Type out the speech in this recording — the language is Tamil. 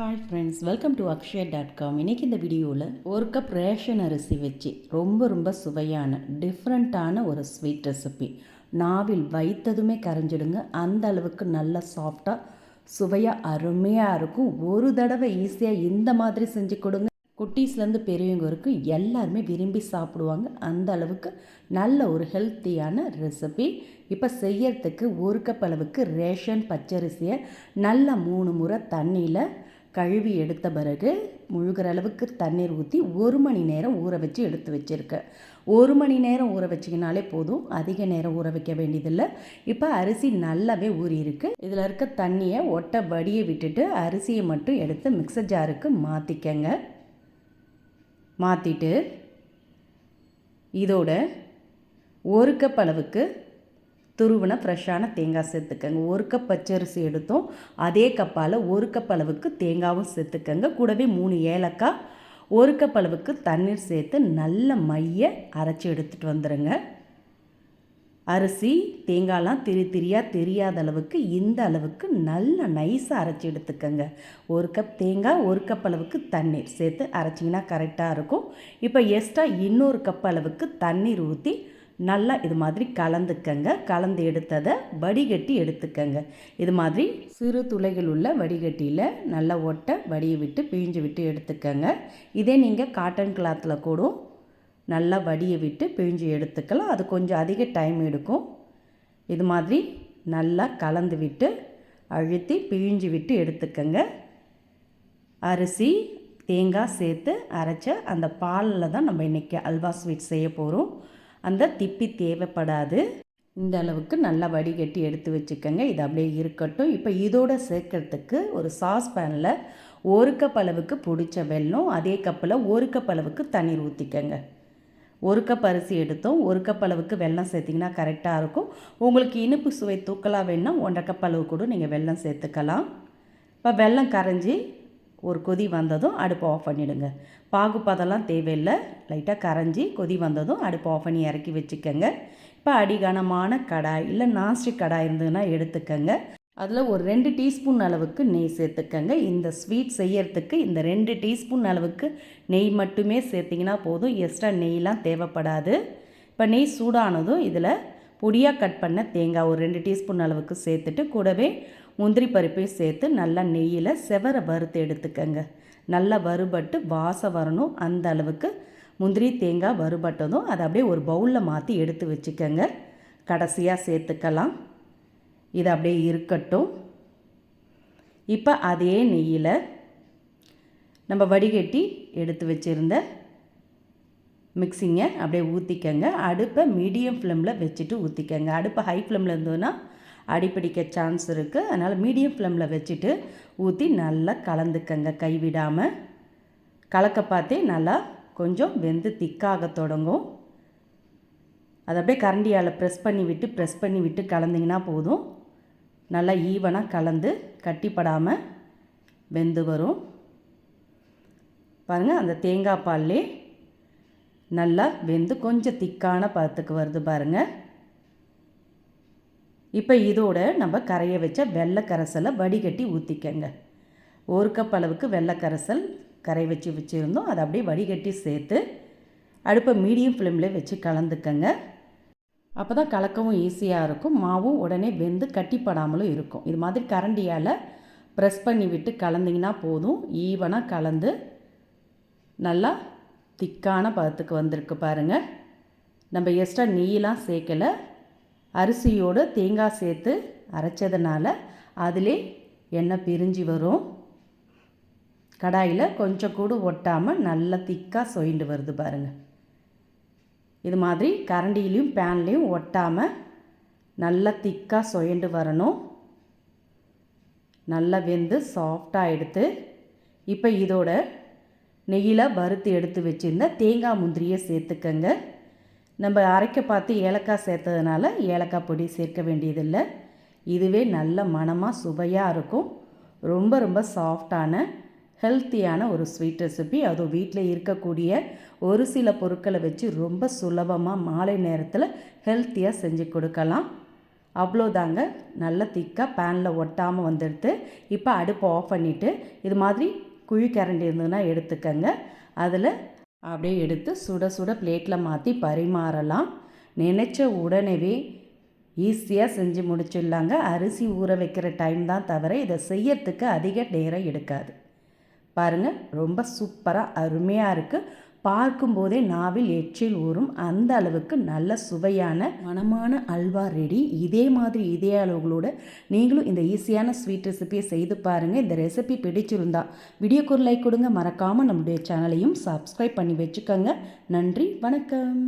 Hi friends welcome to Akshaya dot com இன்றைக்கி இந்த வீடியோவில் ஒரு கப் ரேஷன் அரிசி வச்சு ரொம்ப ரொம்ப சுவையான டிஃப்ரெண்ட்டான ஒரு ஸ்வீட் ரெசிபி நாவில் வைத்ததுமே கரைஞ்சிடுங்க. அந்த அளவுக்கு நல்ல சாஃப்டாக சுவையாக அருமையாக இருக்கும். ஒரு தடவை ஈஸியாக இந்த மாதிரி செஞ்சு கொடுங்க. குட்டீஸ்லேருந்து பெரியவங்க வரைக்கும் எல்லாருமே விரும்பி சாப்பிடுவாங்க. அந்த அளவுக்கு நல்ல ஒரு ஹெல்த்தியான ரெசிபி இப்போ செய்யறதுக்கு ஒரு கப் அளவுக்கு ரேஷன் பச்சரிசியை நல்லா மூணு முறை தண்ணியில் கழுவி எடுத்த பிறகு முழுகிற அளவுக்கு தண்ணீர் ஊற்றி ஒரு மணி நேரம் ஊற வச்சு எடுத்து வச்சுருக்கேன் ஒரு மணி நேரம் ஊற வச்சிங்கனாலே போதும். அதிக நேரம் ஊற வைக்க வேண்டியதில்லை. இப்போ அரிசி நல்லாவே ஊறியிருக்கு இதில் இருக்க தண்ணியை ஒட்டை வடியை விட்டுட்டு அரிசியை மட்டும் எடுத்து மிக்சர் ஜாருக்கு மாற்றிக்கங்க மாற்றிட்டு இதோட ஒரு கப் அளவுக்கு துருவின ஃப்ரெஷ்ஷான தேங்காய் சேர்த்துக்கங்க. ஒரு கப் பச்சரிசி எடுத்தோம். அதே கப்பால் ஒரு கப் அளவுக்கு தேங்காவும் சேர்த்துக்கங்க. கூடவே மூணு ஏலக்காய் ஒரு கப் அளவுக்கு தண்ணீர் சேர்த்து நல்ல மைய அரைச்சி எடுத்துகிட்டு வந்துடுங்க அரிசி தேங்காய்லாம் திரி திரியாக தெரியாத அளவுக்கு இந்த அளவுக்கு நல்ல நைஸாக அரைச்சி எடுத்துக்கோங்க. ஒரு கப் தேங்காய் ஒரு கப் அளவுக்கு தண்ணீர் சேர்த்து அரைச்சிங்கன்னா கரெக்டாக இருக்கும். இப்போ எக்ஸ்ட்ரா இன்னொரு கப் அளவுக்கு தண்ணீர் ஊற்றி நல்லா இது மாதிரி கலந்துக்கங்க. கலந்து எடுத்ததை வடிகட்டி எடுத்துக்கங்க. இது மாதிரி சிறு துளைகள் உள்ள வடிகட்டியில் நல்லா ஒட்டை வடியை விட்டு பிழிஞ்சு விட்டு எடுத்துக்கங்க. இதே நீங்கள் காட்டன் கிளாத்தில் கூட நல்லா வடியை விட்டு பிழிஞ்சு எடுத்துக்கலாம். அது கொஞ்சம் அதிக டைம் எடுக்கும். இது மாதிரி நல்லா கலந்து விட்டு அழுத்தி பிழிஞ்சு விட்டு எடுத்துக்கங்க. அரிசி தேங்காய் சேர்த்து அரைச்ச அந்த பாலில் தான் நம்ம இன்றைக்கி அல்வா ஸ்வீட் செய்ய போகிறோம் அந்த திப்பி தேவைப்படாது. இந்த அளவுக்கு நல்லா வடிகட்டி எடுத்து வச்சுக்கோங்க. இது அப்படியே இருக்கட்டும். இப்போ இதோட சேர்க்கறதுக்கு ஒரு சாஸ் பேனில் ஒரு கப் அளவுக்கு பிடிச்ச வெல்லம் அதே கப்பில் ஒரு கப் அளவுக்கு தண்ணீர் ஊற்றிக்கோங்க ஒரு கப் அரிசி எடுத்தோம். ஒரு கப் அளவுக்கு வெல்லம் சேர்த்திங்கன்னா கரெக்டாக இருக்கும். உங்களுக்கு இனிப்பு சுவை தூக்கலாக வேணும்னா ஒன்றரை கப் அளவு கூட நீங்கள் வெல்லம் சேர்த்துக்கலாம். இப்போ வெல்லம் கரைஞ்சி ஒரு கொதி வந்ததும் அடுப்பை ஆஃப் பண்ணிவிடுங்க பாகுப்பதெல்லாம் தேவையில்லை. லைட்டாக கரைஞ்சி கொதி வந்ததும் அடுப்பு ஆஃப் பண்ணி இறக்கி வச்சுக்கோங்க. இப்போ அடிகனமான கடாய் இல்லை நான்ஸ்டிக் கடாய் இருந்ததுன்னா எடுத்துக்கோங்க. அதில் ஒரு ரெண்டு டீஸ்பூன் அளவுக்கு நெய் சேர்த்துக்கங்க. இந்த ஸ்வீட் செய்யறதுக்கு இந்த ரெண்டு டீஸ்பூன் அளவுக்கு நெய் மட்டுமே சேர்த்திங்கன்னா போதும். எக்ஸ்ட்ரா நெய்லாம் தேவைப்படாது. இப்போ நெய் சூடானதும் இதில் பொடியாக கட் பண்ண தேங்காய் ஒரு ரெண்டு டீஸ்பூன் அளவுக்கு சேர்த்துட்டு கூடவே முந்திரி பருப்பையும் சேர்த்து நல்லா நெய்யில் செவரை வறுத்து எடுத்துக்கங்க. நல்லா வறுபட்டு வாசம் வரணும். அந்த அளவுக்கு முந்திரி தேங்காய் வறுபட்டதும் அதை அப்படியே ஒரு பவுலில் மாற்றி எடுத்து வச்சுக்கோங்க. கடைசியாக சேர்த்துக்கலாம். இது அப்படியே இருக்கட்டும். இப்போ அதே நெய்யில் நம்ம வடிகட்டி எடுத்து வச்சுருந்த மிக்சிங்கை அப்படியே ஊற்றிக்கங்க அடுப்பை மீடியம் ஃப்ளேமில் வச்சுட்டு ஊற்றிக்கங்க அடுப்பை ஹை ஃப்ளேமில் இருந்ததுன்னா அடிப்பிடிக்க சான்ஸ் இருக்குது அதனால் மீடியம் ஃப்ளேமில் வச்சுட்டு ஊற்றி நல்லா கலந்துக்கங்க கைவிடாமல் கலக்க பார்த்தே நல்லா கொஞ்சம் வெந்து திக்காக தொடங்கும். அதை அப்படியே கரண்டியால் ப்ரெஸ் பண்ணி விட்டு ப்ரெஸ் பண்ணி விட்டு கலந்திங்கன்னா போதும். நல்லா ஈவனாக கலந்து கட்டிப்படாமல் வெந்து வரும். பாருங்கள் அந்த தேங்காய் பால்லே நல்லா வெந்து கொஞ்சம் திக்கான பதத்துக்கு வருது பாருங்கள் இப்போ இதோட நம்ம கரைய வச்ச வெள்ளை கரைசலை வடிகட்டி ஊற்றிக்கங்க ஒரு கப் அளவுக்கு வெள்ளை கரைசல் கரை வச்சு வச்சுருந்தோம். அதை அப்படியே வடிகட்டி சேர்த்து அடுப்பை மீடியம் ஃப்ளேமில் வச்சு கலந்துக்கங்க. அப்போ தான் கலக்கவும் ஈஸியாக இருக்கும். மாவும் உடனே வெந்து கட்டிப்படாமலும் இருக்கும். இது மாதிரி கரண்டியால் ப்ரெஸ் பண்ணி விட்டு கலந்திங்கன்னா போதும். ஈவனாக கலந்து நல்லா திக்கான பதத்துக்கு வந்திருக்கு பாருங்கள் நம்ம எக்ஸ்ட்ரா நெய்யெலாம் சேர்க்கலை. அரிசியோடு தேங்காய் சேர்த்து அரைச்சதுனால அதிலே எண்ணெய் பிரிஞ்சு வரும். கடாயில் கொஞ்சம் கூட ஒட்டாமல் நல்லா திக்காக சொயிண்டு வருது பாருங்கள் இது மாதிரி கரண்டிலையும் பேன்லேயும் ஒட்டாமல் நல்லா திக்காக சொயண்டு வரணும். நல்லா வெந்து சாஃப்டாக எடுத்து இப்போ இதோட நெய்யில் வறுத்து எடுத்து வச்சுருந்த தேங்காய் முந்திரியை சேர்த்துக்கங்க. நம்ம அரைக்க பார்த்து ஏலக்காய் சேர்த்ததுனால ஏலக்காய் பொடி சேர்க்க வேண்டியதில்லை. இதுவே நல்ல மனமாக சுவையாக இருக்கும். ரொம்ப ரொம்ப சாஃப்டான ஹெல்த்தியான ஒரு ஸ்வீட் ரெசிபி. அதுவும் வீட்டில் இருக்கக்கூடிய ஒரு சில பொருட்களை வச்சு ரொம்ப சுலபமாக மாலை நேரத்தில் ஹெல்த்தியாக செஞ்சு கொடுக்கலாம். அவ்வளோதாங்க. நல்ல திக்காக பேனில் ஒட்டாமல் வந்துடுது இப்போ அடுப்பை ஆஃப் பண்ணிவிட்டு இது மாதிரி குழி கரண்டி இருந்ததுன்னா எடுத்துக்கங்க. அதில் அப்படியே எடுத்து சுட சுட பிளேட்டில் மாற்றி பரிமாறலாம். நினச்ச உடனேவே ஈஸியாக செஞ்சு முடிச்சிடலாங்க. அரிசி ஊற வைக்கிற டைம் தான் தவிர இதை செய்யறதுக்கு அதிக நேரம் எடுக்காது. பாருங்கள் ரொம்ப சூப்பராக அருமையாக இருக்குது பார்க்கும்போதே நாவில் எச்சில் ஊறும் அந்த அளவுக்கு நல்ல சுவையான மனமான அல்வா ரெடி. இதே மாதிரி இதே அளவுகளோட நீங்களும் இந்த ஈஸியான ஸ்வீட் ரெசிபியை செய்து பாருங்கள் இந்த ரெசிபி பிடிச்சிருந்தா வீடியோக்கு ஒரு லைக் கொடுங்க. மறக்காமல் நம்முடைய சேனலையும் சப்ஸ்கிரைப் பண்ணி வச்சுக்கோங்க. நன்றி வணக்கம்.